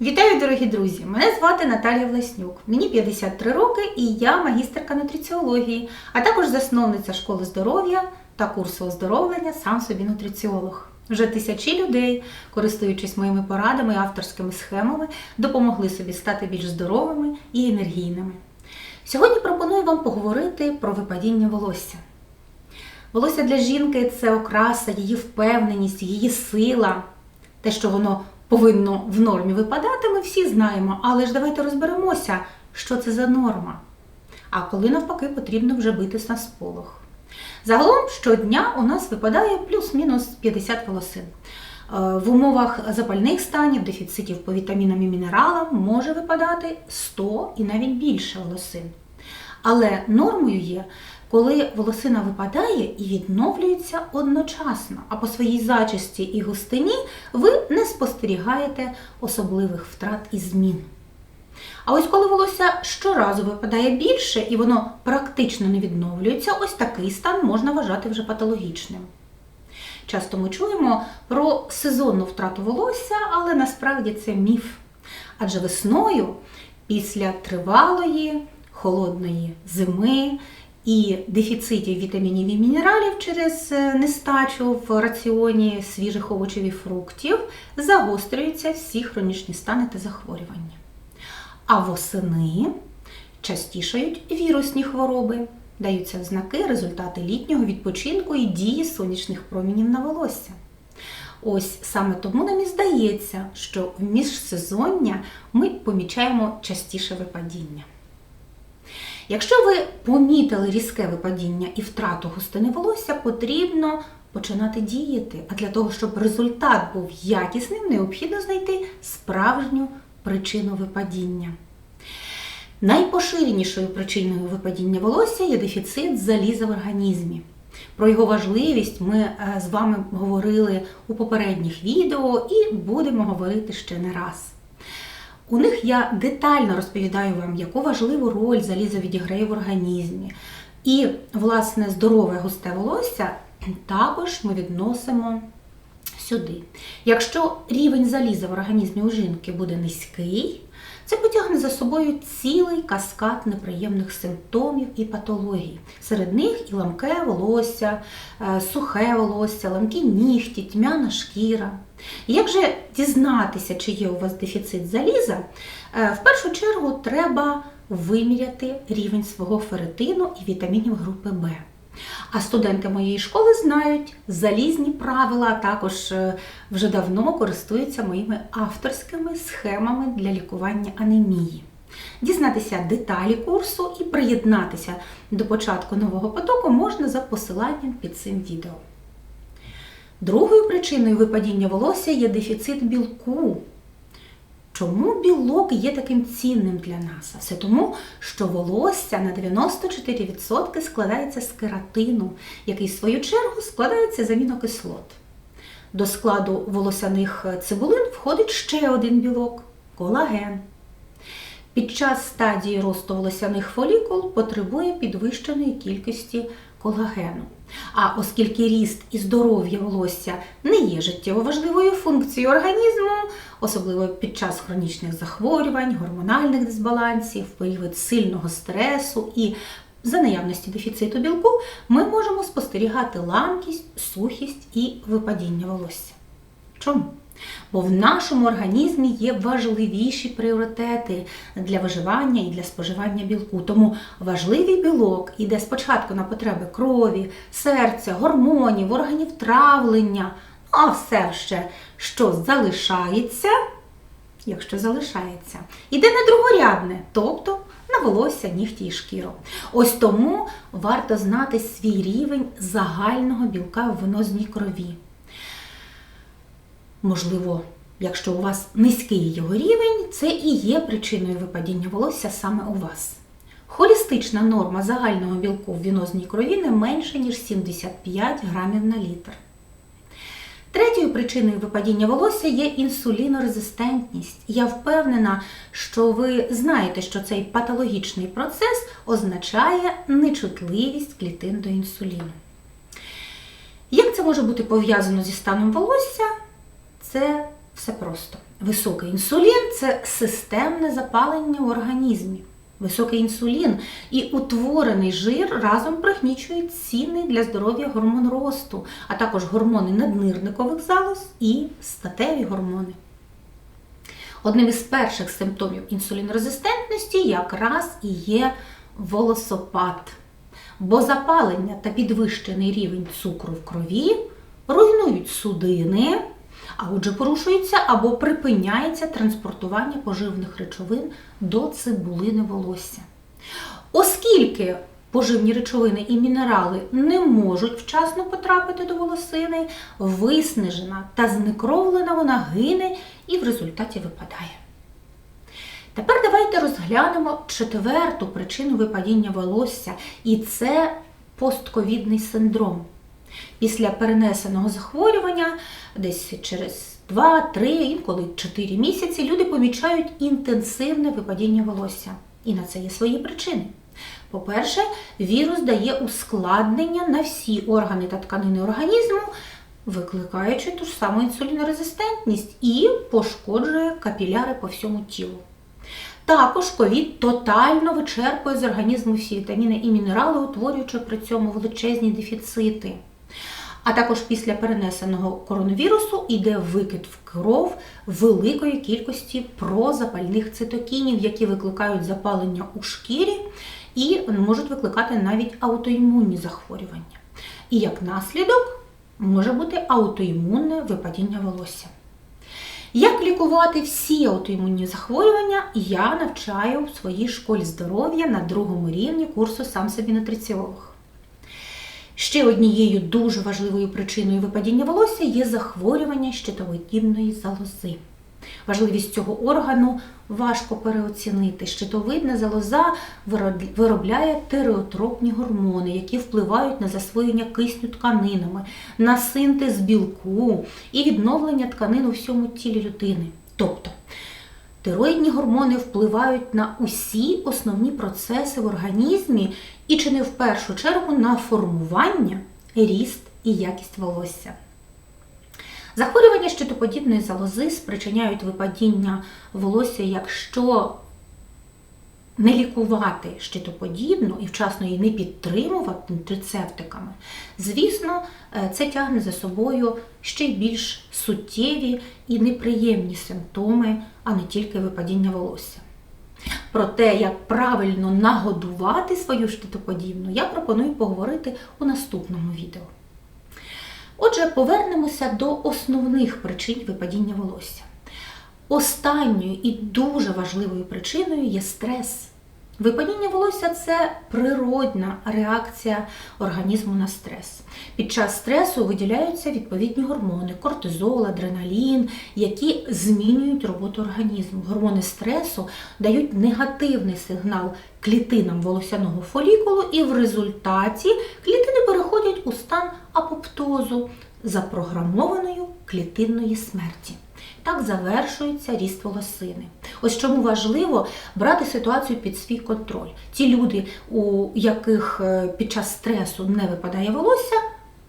Вітаю, дорогі друзі! Мене звати Наталія Власнюк. Мені 53 роки і я магістерка нутриціології, а також засновниця школи здоров'я та курсу оздоровлення сам собі нутриціолог. Вже тисячі людей, користуючись моїми порадами і авторськими схемами, допомогли собі стати більш здоровими і енергійними. Сьогодні пропоную вам поговорити про випадіння волосся. Волосся для жінки це окраса, її впевненість, її сила. Те, що воно повинно в нормі випадати, ми всі знаємо. Але ж давайте розберемося, що це за норма. А коли навпаки потрібно вже битись на сполох. Загалом щодня у нас випадає плюс-мінус 50 волосин. Е, В умовах запальних станів, дефіцитів по вітамінам і мінералам може випадати 100 і навіть більше волосин. Але нормою є, коли волосина випадає і відновлюється одночасно, а по своїй зачисті і густині ви спостерігаєте особливих втрат і змін. А ось коли волосся щоразу випадає більше і воно практично не відновлюється, ось такий стан можна вважати вже патологічним. Часто ми чуємо про сезонну втрату волосся, але насправді це міф. Адже весною, після тривалої, холодної зими і дефіцитів вітамінів і мінералів через е, нестачу в раціоні свіжих овочів і фруктів, загострюються всі хронічні стани та захворювання. А восени частішають вірусні хвороби, даються знаки, результати літнього відпочинку і дії сонячних промінів на волосся. Ось саме тому нам і здається, що в міжсезоння ми помічаємо частіше випадіння. Якщо ви помітили різке випадіння і втрату густини волосся, потрібно починати діяти. А для того, щоб результат був якісним, необхідно знайти справжню причину випадіння. Найпоширенішою причиною випадіння волосся є дефіцит заліза в організмі. Про його важливість ми е, з вами говорили у попередніх відео і будемо говорити ще не раз. У них я детально розповідаю вам, яку важливу роль залізо відіграє в організмі. І, власне, здорове густе волосся також ми відносимо сюди. Якщо рівень заліза в організмі у жінки буде низький, це потягне за собою цілий каскад неприємних симптомів і патологій. Серед них і ламке волосся, е, сухе волосся, ламкі нігті, тьмяна шкіра. Як же дізнатися, чи є у вас дефіцит заліза? Е, В першу чергу треба виміряти рівень свого ферритину і вітамінів групи В. А студенти моєї школи знають залізні правила, а також е, вже давно користуються моїми авторськими схемами для лікування анемії. Дізнатися деталі курсу і приєднатися до початку нового потоку можна за посиланням під цим відео. Другою причиною випадіння волосся є дефіцит білку. Чому білок є таким цінним для нас? Все тому, що волосся на 94% складається з кератину, який в свою чергу складається з амінокислот. До складу волосяних цибулин входить ще один білок колаген. Під час стадії росту волосяних фолікул потребує підвищеної кількості колагену. А оскільки ріст і здоров'я волосся не є життєво важливою функцією організму, особливо під час хронічних захворювань, гормональних дисбалансів, період сильного стресу і за наявності дефіциту білку, ми можемо спостерігати ламкість, сухість і випадіння волосся. Чому? Бо в нашому організмі є важливіші пріоритети для виживання і для споживання білку. Тому важливий білок іде спочатку на потреби крові, серця, гормонів, органів травлення. Ну а все ще, що залишається, якщо залишається, іде на другорядне, тобто на волосся, нігті і шкіру. Ось тому варто знати свій рівень загального білка в венозній крові. Можливо, якщо у вас низький його рівень, це і є причиною випадіння волосся саме у вас. Холістична норма загального білку в вінозній крові не менше, ніж 75 грамів на літр. Третьою причиною випадіння волосся є інсулінорезистентність. Я впевнена, що ви знаєте, що цей патологічний процес означає нечутливість клітин до інсуліну. Як це може бути пов'язано зі станом волосся? Це все просто. Високий інсулін це системне запалення в організмі. Високий інсулін і утворений жир разом пригнічують цінний для здоров'я гормон росту, а також гормони наднирникових залоз і статеві гормони. Одним із перших симптомів інсулінорезистентності якраз і є волосопад. Бо запалення та підвищений рівень цукру в крові руйнують судини, а отже порушується або припиняється транспортування поживних речовин до цибулини волосся. Оскільки поживні речовини і мінерали не можуть вчасно потрапити до волосини, виснажена та знекровлена вона гине і в результаті випадає. Тепер давайте розглянемо четверту причину випадіння волосся, і це постковідний синдром. Після перенесеного захворювання, десь через 2-3, інколи 4 місяці, люди помічають інтенсивне випадіння волосся. І на це є свої причини. По-перше, вірус дає ускладнення на всі органи та тканини організму, викликаючи ту ж саму інсулінорезистентність і пошкоджує капіляри по всьому тілу. Також ковід тотально вичерпує з організму всі вітаміни і мінерали, утворюючи при цьому величезні дефіцити. А також після перенесеного коронавірусу йде викид в кров великої кількості прозапальних цитокінів, які викликають запалення у шкірі і можуть викликати навіть аутоімунні захворювання. І як наслідок може бути аутоімунне випадіння волосся. Як лікувати всі аутоімунні захворювання, я навчаю в своїй школі здоров'я на другому рівні курсу сам собі нутриціолог. Ще однією дуже важливою причиною випадіння волосся є захворювання щитовидної залози. Важливість цього органу важко переоцінити. Щитовидна залоза виробляє тереотропні гормони, які впливають на засвоєння кисню тканинами, на синтез білку і відновлення тканин у всьому тілі людини. Тобто Тироїдні гормони впливають на усі основні процеси в організмі і чи не в першу чергу на формування, ріст і якість волосся. Захворювання щитоподібної залози спричиняють випадіння волосся, якщо не лікувати щитоподібну і вчасно її не підтримувати нутрицептиками, звісно, е, це тягне за собою ще більш суттєві і неприємні симптоми, а не тільки випадіння волосся. Про те, як правильно нагодувати свою щитоподібну, я пропоную поговорити у наступному відео. Отже, повернемося до основних причин випадіння волосся. Останньою і дуже важливою причиною є стрес. Випадіння волосся це природна реакція організму на стрес. Під час стресу виділяються відповідні гормони кортизол, адреналін, які змінюють роботу організму. Гормони стресу дають негативний сигнал клітинам волосяного фолікулу, і в результаті клітини переходять у стан апоптозу запрограмованою клітинної смерті. Так завершується ріст волосини. Ось чому важливо брати ситуацію під свій контроль. Ті люди, у яких е, під час стресу не випадає волосся,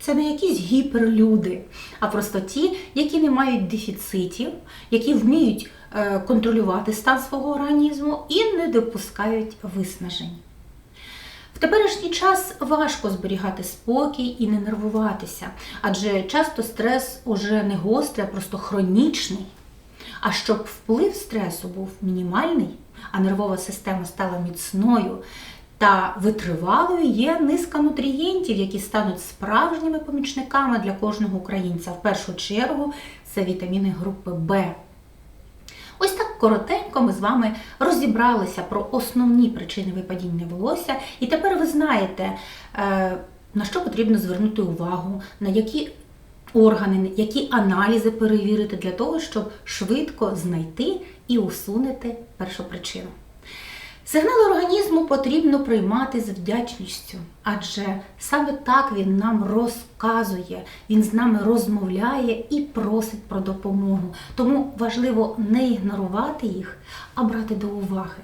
це не якісь гіперлюди, а просто ті, які не мають дефіцитів, які вміють е, контролювати стан свого організму і не допускають виснажень. В теперішній час важко зберігати спокій і не нервуватися, адже часто стрес уже не гострий, а просто хронічний. А щоб вплив стресу був мінімальний, а нервова система стала міцною та витривалою, є низка нутрієнтів, які стануть справжніми помічниками для кожного українця. В першу чергу це вітаміни групи В. Ось так коротенько ми з вами розібралися про основні причини випадіння волосся, і тепер ви знаєте, е, на що потрібно звернути увагу, на які органи, які аналізи перевірити для того, щоб швидко знайти і усунути першу причину. Сигнал організму потрібно приймати з вдячністю, адже саме так він нам розказує, він з нами розмовляє і просить про допомогу. Тому важливо не ігнорувати їх, а брати до уваги.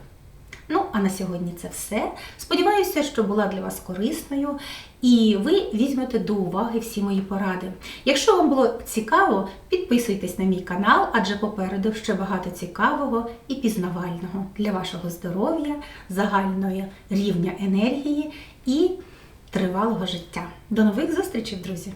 Ну, а на сьогодні це все. Сподіваюся, що була для вас корисною і ви візьмете до уваги всі мої поради. Якщо вам було цікаво, підписуйтесь на мій канал, адже попереду ще багато цікавого і пізнавального для вашого здоров'я, загальної рівня енергії і тривалого життя. До нових зустрічей, друзі!